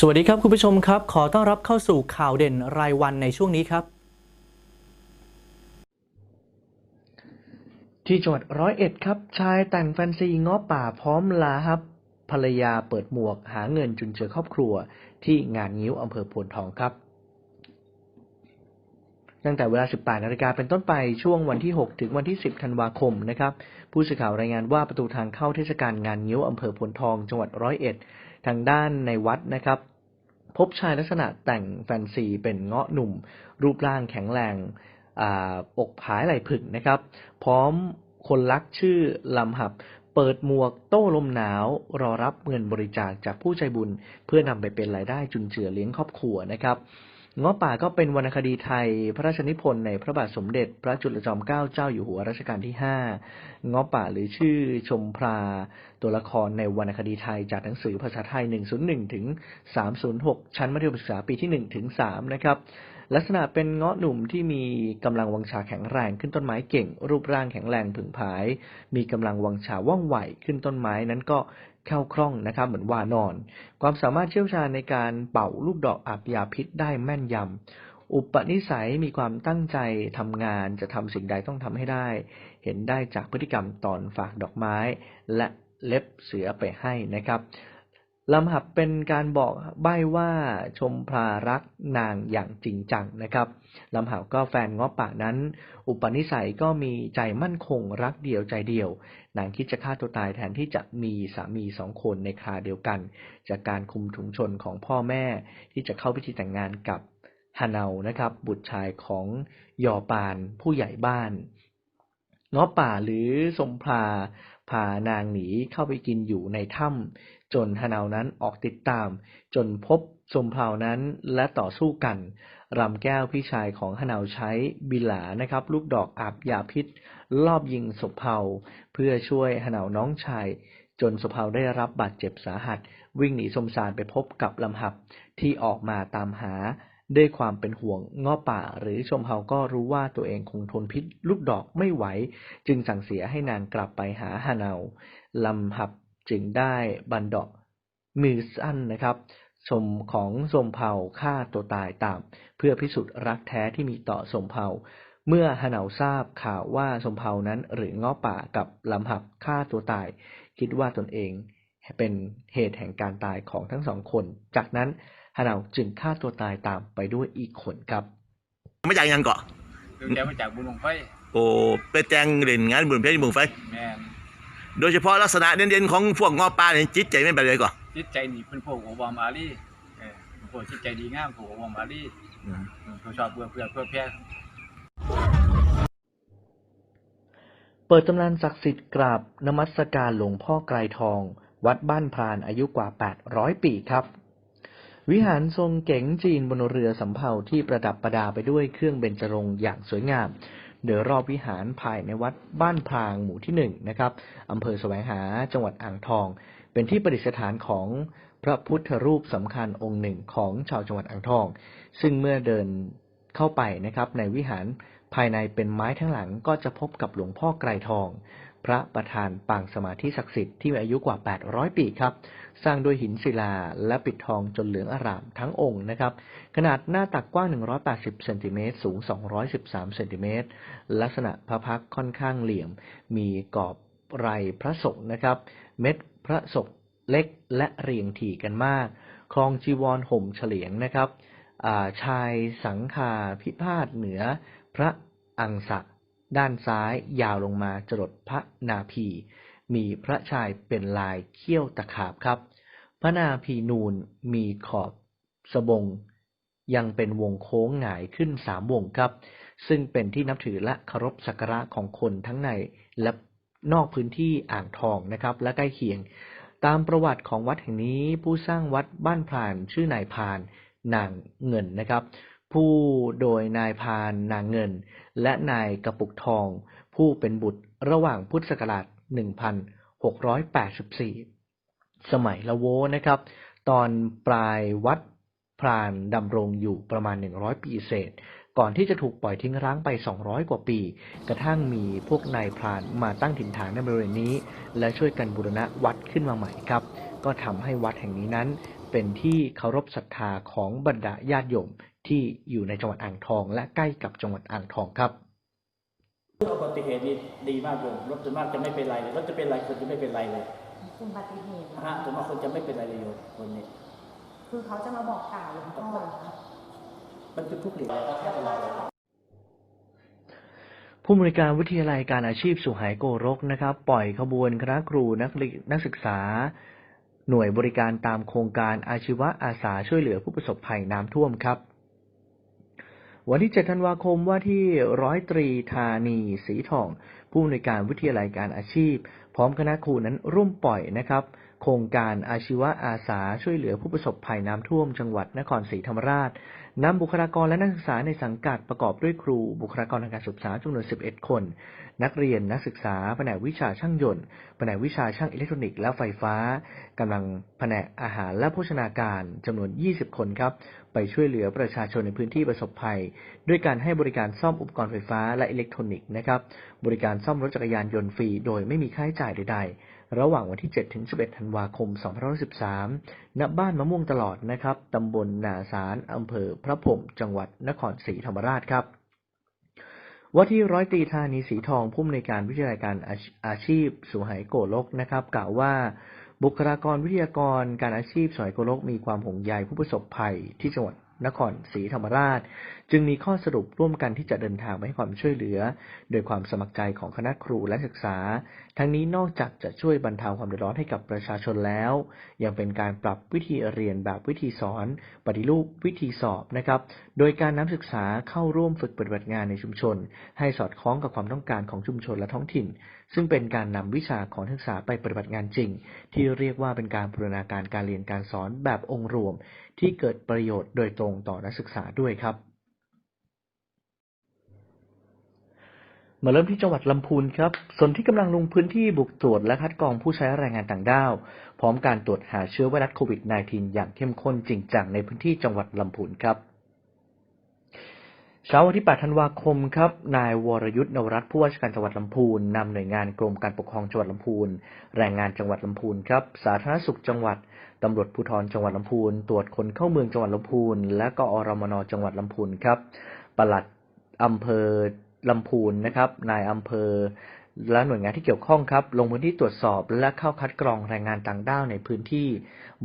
สวัสดีครับคุณผู้ชมครับ ขอต้อนรับเข้าสู่ข่าวเด่นรายวันในช่วงนี้ครับ ที่จังหวัดร้อยเอ็ดครับ ชายแต่งแฟนซีง้อป่าพร้อมลาครับ ภรรยาเปิดหมวกหาเงินจุนเจือครอบครัว ที่งานงิ้วอำเภอโพนทองครับ ตั้งแต่เวลา 18นาฬิกาเป็นต้นไปช่วงวันที่ 6 ถึงวันที่ 10 ธันวาคมนะครับ ผู้สื่อข่าวรายงานว่าประตูทางเข้าเทศกาลงานงิ้วอำเภอโพนทอง จังหวัดร้อยเอ็ด ทางด้านในวัดนะครับ พบชายลักษณะแต่งแฟนซีเป็นเงาะหนุ่ม รูปร่างแข็งแรงออกผายไหล่ผึ่งนะครับ พร้อมคนรักชื่อลำหับ เปิดหมวกโต้ลมหนาว รอรับเงินบริจาคจากผู้ใจบุญ เพื่อนำไปเป็นรายได้จุนเจือเลี้ยงครอบครัวนะครับ เงาะป่าก็เป็นวรรณคดีไทย พระราชนิพนธ์ในพระบาทสมเด็จ พระจุลจอมเกล้าเจ้าอยู่หัวรัชกาลที่ 5 เงาะป่าหรือชื่อชมพรา ตัวละครในวรรณคดีไทยจากหนังสือภาษาไทย 101 ถึง 306 ชั้นมัธยมศึกษาปีที่ 1 ถึง 3 นะครับ ลักษณะเป็นเงาะหนุ่มที่มีกำลังวังชาแข็งแรงขึ้นต้นไม้เก่ง รูปร่างแข็งแรงผึ่งผาย มีกำลังวังชาว่องไวขึ้นต้นไม้นั้นก็ แคล่วคล่องนะครับ เหมือนวานอน ความสามารถเชี่ยวชาญในการเป่าลูกดอกอาบยาพิษได้แม่นยำ อุปนิสัยมีความตั้งใจทำงานจะทำสิ่งใดต้องทำให้ได้ เห็นได้จากพฤติกรรมตอนฝากดอกไม้ และเล็บเสือไปให้นะครับ ลำหับเป็นการบอกใบ้ว่าชมพรารักนางอย่างจริงจังนะครับ ลำหับก็แฟนง้อป่านั้น อุปนิสัยก็มีใจมั่นคงรักเดียวใจเดียว นางคิดจะฆ่าตัวตายแทนที่จะมีสามีสองคนในคราเดียวกัน จากการคุมถุงชนของพ่อแม่ที่จะเข้าพิธีแต่งงานกับฮานานะครับ บุตรชายของยอปานผู้ใหญ่บ้านง้อป่าหรือสมพลาพานางหนีเข้าไปกินอยู่ในถ้ำ จนฮานาวนั้นออกติดตาม จนพบสมเพลานั้นและต่อสู้กันรำแก้วพี่ชายของฮานาวใช้บิลานะครับ ลูกดอกอาบยาพิษ ลอบยิงสมเพลาเพื่อช่วยฮานาวน้องชาย จนสมเพลาได้รับบาดเจ็บสาหัส วิ่งหนีสมสารไปพบกับลำหับที่ออกมาตามหาด้วยความเป็นห่วงง้อป่าหรือชมเฮาก็รู้ว่าตัวเองคงทนพิษลูกดอกไม่ไหว จึงสั่งเสียให้นางกลับไปหาฮานาลำหับ จึงได้บันดอกมือสั้นนะครับสมของสมเภาฆ่าตัวตายตาม เพื่อพิสูจน์รักแท้ที่มีต่อสมเภาเมื่อฮาเนาทราบข่าวว่าสมเภานั้นหรือง้อป่ากับลำหับฆ่าตัวตาย คิดว่าตนเองเป็นเหตุแห่งการตายของทั้งสองคน จากนั้นฮาเนาจึงฆ่าตัวตายตามไปด้วยอีกคนครับมาจากหยังเกาะเรื่องแกมาจากบุญหลวงไฟโอ้ไปแจงเล่นงานบุญเพชรบุญไฟแม่น โดยเฉพาะลักษณะเด่นๆของพวกงอปลาเนี่ยจิตใจไม่แบบเลยก่อนจิตใจนี่เพิ่นพวกโอบามาลีเออเพิ่นพวกจิตใจดีงามพวกโอบามาลีเออเขาชอบเพื่อเพื่อเพื่อแพ้เปิดตำนานศักดิ์สิทธิ์กราบนมัสการหลวงพ่อไกรทอง วัดบ้านพรานอายุกว่า 800 ปีครับ วิหารทรงเก๋งจีนบนเรือสำเภาที่ประดับประดาไปด้วยเครื่องเบญจรงค์อย่างสวยงาม โดยรอบวิหารภายในวัดบ้านพรางหมู่ที่หนึ่งนะครับอำเภอแสวงหาจังหวัดอ่างทอง เป็นที่ประดิษฐานของพระพุทธรูปสำคัญองค์หนึ่งของชาวจังหวัดอ่างทอง ซึ่งเมื่อเดินเข้าไปนะครับในวิหารภายในเป็นไม้ทั้งหลังก็จะพบกับหลวงพ่อไกรทอง พระประธานปางสมาธิศักดิ์สิทธิ์ที่มีอายุกว่า 800 ปีครับ สร้างด้วยหินศิลาและปิดทองจนเหลืองอร่ามทั้งองค์นะครับ ขนาดหน้าตักกว้าง 180 เซนติเมตร สูง 213 เซนติเมตร ลักษณะพระพักค่อนข้างเหลี่ยม มีกรอบไรพระศกนะครับ เม็ดพระศกเล็กและเรียงถี่กันมาก คลองจีวรห่มเฉลียงนะครับาชายสังคาพิพาทเหนือพระอังสะ ด้านซ้ายยาวลงมาจรดพระนาภีมีพระชายเป็นลายเขี้ยวตะขาบครับ พระนาภีนูนมีขอบสบง ยังเป็นวงโค้งหงายขึ้นสามวงครับ ซึ่งเป็นที่นับถือและเคารพสักการะของคนทั้งในและนอกพื้นที่อ่างทองนะครับ และใกล้เคียง ตามประวัติของวัดแห่งนี้ผู้สร้างวัดบ้านพรานชื่อนายพานนางเงินนะครับ ผู้โดยนายพานนางเงิน และนายกระปุกทอง ผู้เป็นบุตรระหว่างพุทธศักราช 1684 สมัยละโวนะครับ ตอนปลายวัดพรานดำรงอยู่ประมาณ 100 ปีเศษ ก่อนที่จะถูกปล่อยทิ้งร้างไป 200 กว่าปี กระทั่งมีพวกนายพรานมาตั้งถิ่นฐานในบริเวณนี้ และช่วยกันบูรณะวัดขึ้นมาใหม่ครับ ก็ทำให้วัดแห่งนี้นั้นเป็นที่เคารพศรัทธาของบรรดาญาติโยม ที่อยู่ในจังหวัดอ่างทอง และใกล้กับจังหวัดอ่างทองครับอุบัติเหตุนี่ดีมากโยมรถส่วนมากจะไม่เป็นไรเลยรถจะเป็นไรคนจะไม่เป็นไรเลยอุบัติเหตุนะนะฮะส่วนมากคนจะไม่เป็นไรเลยโยมคนนี้คือเขาจะมาบอกกล่าวหลวงพ่อเหรอคะมันเป็นทุกเหรียญก็แค่เป็นไรเลยผู้บริการวิทยาลัยการอาชีพสุไหงโกรกนะครับ ปล่อยขบวนคณะครูนักเรียนนักศึกษา หน่วยบริการตามโครงการอาชีวะอาสาช่วยเหลือผู้ประสบภัยน้ำท่วมครับ วันที่ 7 ธันวาคมว่าที่ร้อยตรีธานีสีทอง ผู้อำนวยการวิทยาลัยการอาชีพ พร้อมคณะครูนั้นร่วมปล่อยนะครับ โครงการอาชีวะอาสาช่วยเหลือผู้ประสบภัยน้ำท่วมจังหวัดนครศรีธรรมราชนำบุคลากรและนักศึกษาในสังกัดประกอบด้วยครู บุคลากรทางการศึกษาจำนวน 11 คน นักเรียนนักศึกษาแผนกวิชาช่างยนต์แผนกวิชาช่างอิเล็กทรอนิกส์และไฟฟ้ากำลัง แผนกอาหารและโภชนาการจำนวน 20 คนครับ ไปช่วยเหลือประชาชนในพื้นที่ประสบภัย ด้วยการให้บริการซ่อมอุปกรณ์ไฟฟ้าและอิเล็กทรอนิกส์นะครับ บริการซ่อมรถจักรยานยนต์ฟรีโดยไม่มีค่าใช้จ่ายใด ๆ ระหว่างวันที่ 7 ถึง 11 ธันวาคม 2513ณ บ้านมะม่วงตลอดนะครับตำบลนาสารอำเภอพระพรมจังหวัดนครศรีธรรมราชครับว่าที่ร้อยตีธานีสีทองผู้อำนวยการวิทยาลัยการอาชอาชีพสุไหงโกลกนะครับ กล่าวว่า บุคลากรวิทยากรการอาชีพสุไหงโกลกมีความห่วงใยผู้ประสบภัยที่จังหวัด นครศรีธรรมราช จึงมีข้อสรุปร่วมกันที่จะเดินทางไปให้ความช่วยเหลือ โดยความสมัครใจของคณะครูและศึกษา ทั้งนี้นอกจากจะช่วยบรรเทาความเดือดร้อนให้กับประชาชนแล้ว ยังเป็นการปรับวิธีเรียนแบบวิธีสอน ปฏิรูปวิธีสอบนะครับ โดยการนำศึกษาเข้าร่วมฝึกปฏิบัติงานในชุมชน ให้สอดคล้องกับความต้องการของชุมชนและท้องถิ่น ซึ่งเป็นการนำวิชาของนักศึกษาไปปฏิบัติงานจริง ที่เรียกว่าเป็นการบูรณาการการเรียนการสอนแบบองค์รวม ที่เกิดประโยชน์โดยตรงต่อนักศึกษาด้วยครับ มาเริ่มที่จังหวัดลำพูนครับ ส่วนที่กำลังลงพื้นที่บุกตรวจและคัดกรองผู้ใช้แรงงานต่างด้าว พร้อมการตรวจหาเชื้อไวรัสโควิด -19 อย่างเข้มข้นจริงจังในพื้นที่จังหวัดลำพูนครับ เช้าวันที่ 8 ธันวาคมครับ นายวรยุทธ์นวรัตน์ผู้ว่าราชการจังหวัดลำพูนนำหน่วยงานกรมการปกครองจังหวัดลำพูน แรงงานจังหวัดลำพูนครับ สาธารณสุขจังหวัดตำรวจภูธรจังหวัดลำพูน ตรวจคนเข้าเมืองจังหวัดลำพูน และก็อรมนจังหวัดลำพูนครับปลัดอำเภอลำพูนนะครับ นายอำเภอและหน่วยงานที่เกี่ยวข้องครับ ลงพื้นที่ตรวจสอบและเข้าคัดกรองแรงงานต่างด้าวในพื้นที่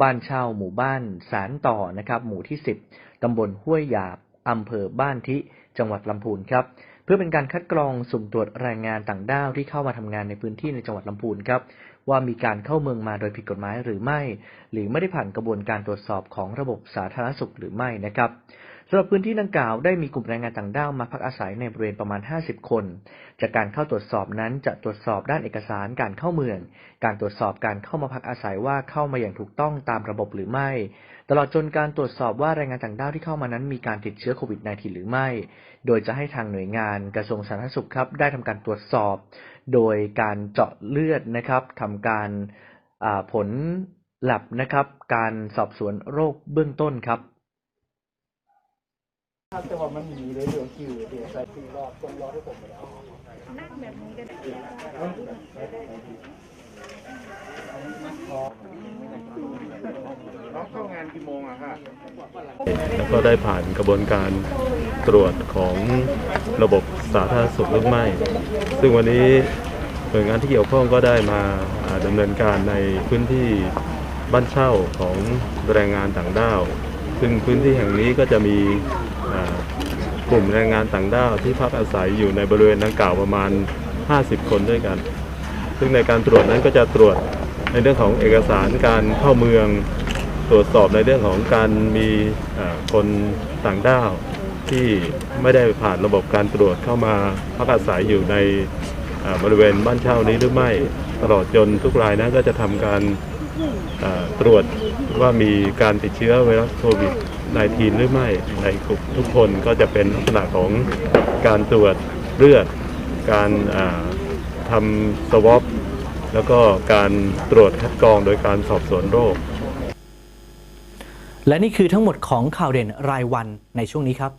บ้านเช่า หมู่บ้านสารต่อนะครับ หมู่ที่ 10 ตำบลห้วยหยาบ อำเภอบ้านทิจังหวัดลำพูนครับ เพื่อเป็นการคัดกรองสุ่มตรวจแรงงานต่างด้าวที่เข้ามาทำงานในพื้นที่ในจังหวัดลำพูนครับว่ามีการเข้าเมืองมาโดยผิดกฎหมายหรือไม่ หรือไม่ได้ผ่านกระบวนการตรวจสอบของระบบสาธารณสุขหรือไม่นะครับ สำหรับพื้นที่ดังกล่าวได้มีกลุ่มแรงงานต่างด้าวมาพักอาศัยในบริเวณประมาณ 50 คน จากการเข้าตรวจสอบนั้นจะตรวจสอบด้านเอกสารการเข้าเมือง การตรวจสอบการเข้ามาพักอาศัยว่าเข้ามาอย่างถูกต้องตามระบบหรือไม่ ตลอดจนการตรวจสอบว่าแรงงานต่างด้าวที่เข้ามานั้นมีการติดเชื้อโควิด -19 หรือไม่ โดยจะให้ทางหน่วยงานกระทรวงสาธารณสุขครับได้ทำการตรวจสอบ โดยการเจาะเลือดนะครับทำการผลแลบนะครับ การสอบสวนโรคเบื้องต้นครับ แต่ว่ามันมีเลยเดี๋ยวคิวเดี๋ยวใส่ที่รอบต้นรอให้ผมไปแล้วนั่งแบบนี้ก็ได้น้องเข้างานกี่โมงอะค่ะก็ได้ผ่านกระบวนการตรวจของระบบสาธารณสุขหรือไม่ ซึ่งวันนี้หน่วยงานที่เกี่ยวข้องก็ได้มาดำเนินการในพื้นที่บ้านเช่าของแรงงานต่างด้าว ซึ่งพื้นที่แห่งนี้ก็จะมี กลุ่มแรงงานต่างด้าวที่พักอาศัยอยู่ในบริเวณดังกล่าวประมาณ 50 คนด้วยกัน ซึ่งในการตรวจนั้นก็จะตรวจในเรื่องของเอกสารการเข้าเมือง ตรวจสอบในเรื่องของการมีคนต่างด้าวที่ไม่ได้ผ่านระบบการตรวจเข้ามาพักอาศัยอยู่ในบริเวณบ้านเช่านี้หรือไม่ตลอดจนทุกรายนั้นก็จะทำการตรวจว่ามีการติดเชื้อไวรัสโควิด ในทีมหรือไม่ในกลุ่มทุกคนก็จะเป็นลักษณะของการตรวจเลือด การทำสวอปแล้วก็การตรวจคัดกรองโดยการสอบสวนโรค และนี่คือทั้งหมดของข่าวเด่นรายวันในช่วงนี้ครับ